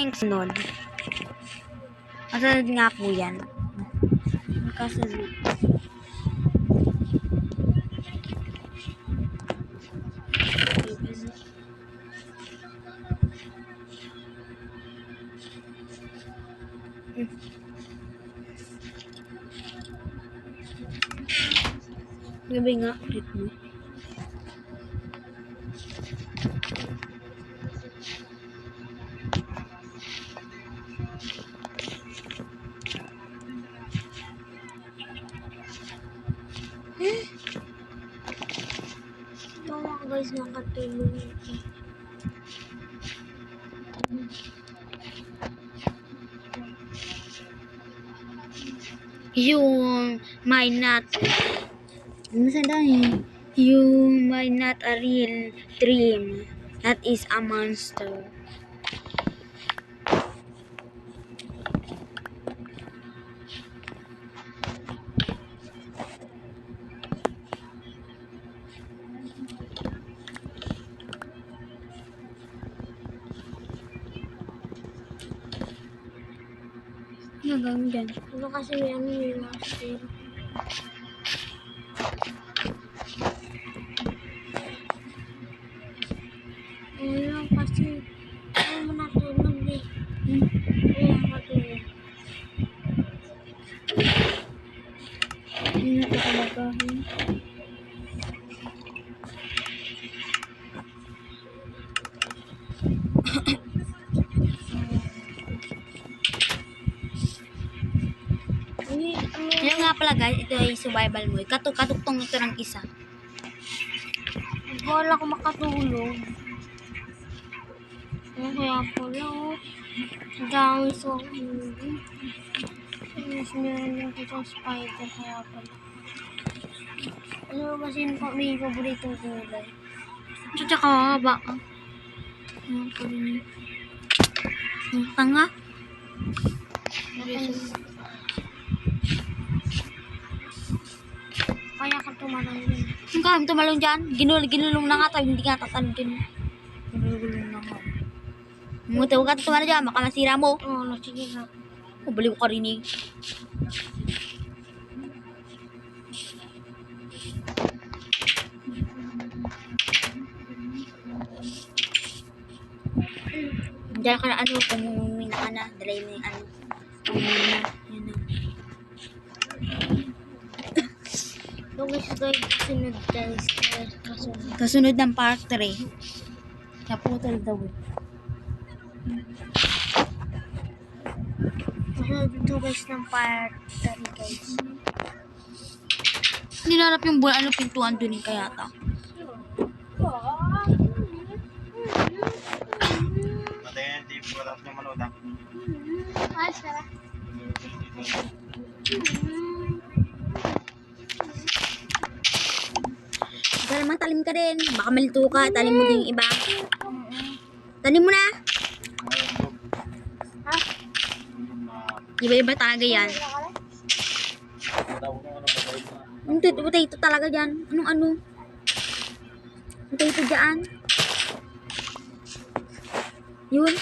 yung sunod. Kasunod nga po yan. Kasunod. Gabi nga, ulit mo. Guys, nakatulong ito. You might not sa dahil? You might not a real dream. That is a monster. Gagawin dyan? Ano kasi ano yung master? Ano kasi, ano mo natulog eh. Hmm? Kaya nakatulog. Ano ito talaga? hmm? Yan nga pala guys, ito ay survival mode. Katuk-katuktong ito ng isa. wala ko makatulog. Ano kaya pala oh. Ang dami sa. Mas meron yung kitang spider kaya pala. Ano ba sin pa may paboritong kulay? Tsaka ba? Ano pa rin yun? Ang tanga? Kaya ka tumarang yun. Ang kami tumalong dyan. Ginul ginulong na nga tayo. Hindi nga tatalong din. Ginulong na nga. Muta, huwag ka tumalong dyan. Baka masira mo. Oo, oh, sige na. Oh, baliw ka rin eh. Diyan ka na ano, kung umina ka na, dalay mo yung ano. Na, yun na. So guys, guys, kasunod guys. Kasunod. Kasunod ng part 3. Naputol daw eh. Kasunod ito guys ng part 3 guys. Nilalap yung buwan, ano pintuan dun yung kayata. Patayin yung TV ko tapos na manood ah. Ay, sarap. Naman, talim ka din. Baka malito ka, talim mo din yung iba. Talim mo na. Iba-iba talaga yan. Ang potato talaga dyan. Anong ano? Potato dyan. Yun.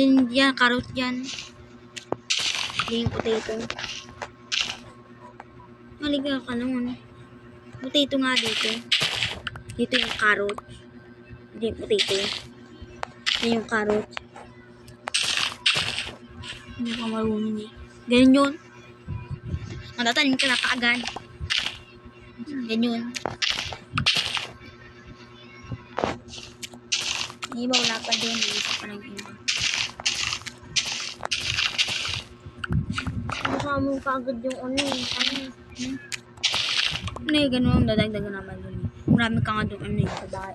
Yan, yan, carrot yan. Yan yung potato. Maligaw ka naman. Potato nga dito. Dito yung carrot. Hindi yung potato. Yan yung carrot. Hindi ka marunong eh. Ganyan yun. Matatanim ka na kaagad. Yan yun. Iba wala pa din. Isa pa lang iba. Kasama mo kagad yung ano eh. Ano? Ano yung ganun? Dadagdagan naman dun. Marami ka nga dun. Ano yung sa bahay.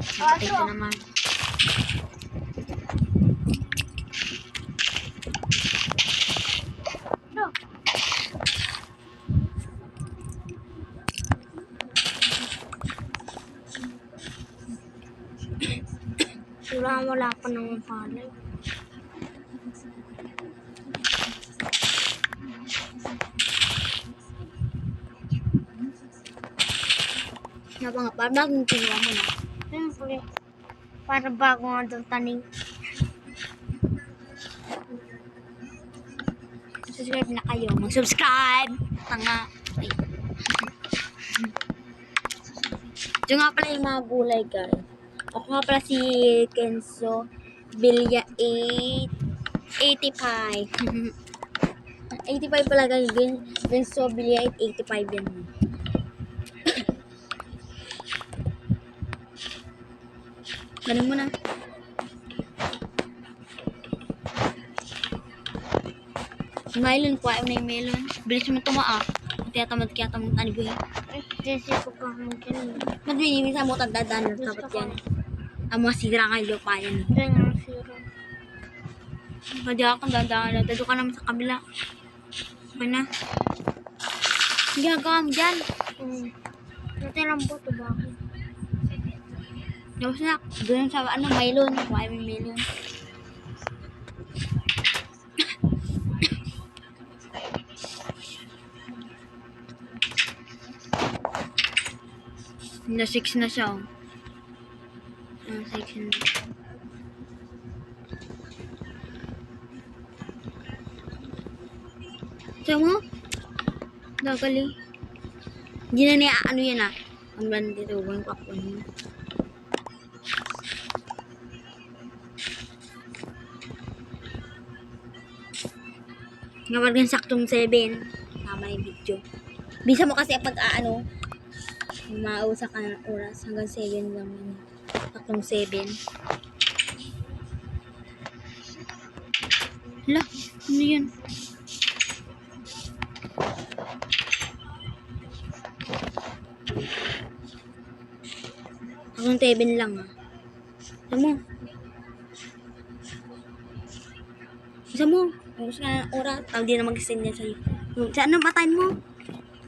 Napatay ko naman. Wala, wala pa naman palay. Napa nga, parang kinuha mo na. Siyempre. Para bago nga daw taning. Subscribe na kayo. Mag-subscribe! Tanga. Ay. Ito nga pala yung mga gulay, guys. Ako nga pala si Kenzo Bilya 8 85. 85 pala guys. Kenzo Bilya 8 85 yan. Galing mo na. Melon po, ay may melon. Bilis mo tumaa. Kaya tamad kaya tamad tani ko. Eh, Jesse ko pa mo dyan. Madwini sa mo tagdadan ng tapat yan. Ang mga sira kay lupa yan. Dyan ang zero. Hindi ako dadaan. Dado ka naman sa kabila. Okay na. Ang ginagawa mo dyan. Hmm. Natirang po ito ba? Tapos na, doon sa ano, melon. Kuha may melon. Na 6 na siya. Oh. Ah, 6 na. Siya mo? Dagali. Hindi na niya ano yan ah. Ang ganda dito, huwag ko ako niya. Nga gan saktong 7. Tama yung video. Bisa mo kasi pag aano, mausa ka ng oras hanggang 7 lang yun. Saktong 7. Hala, ano yun? Saktong 7 lang ah. Isa mo. Isa mo. Tapos ka ng oras. Tawag din na mag-send niya sa'yo. Saan na batayin mo?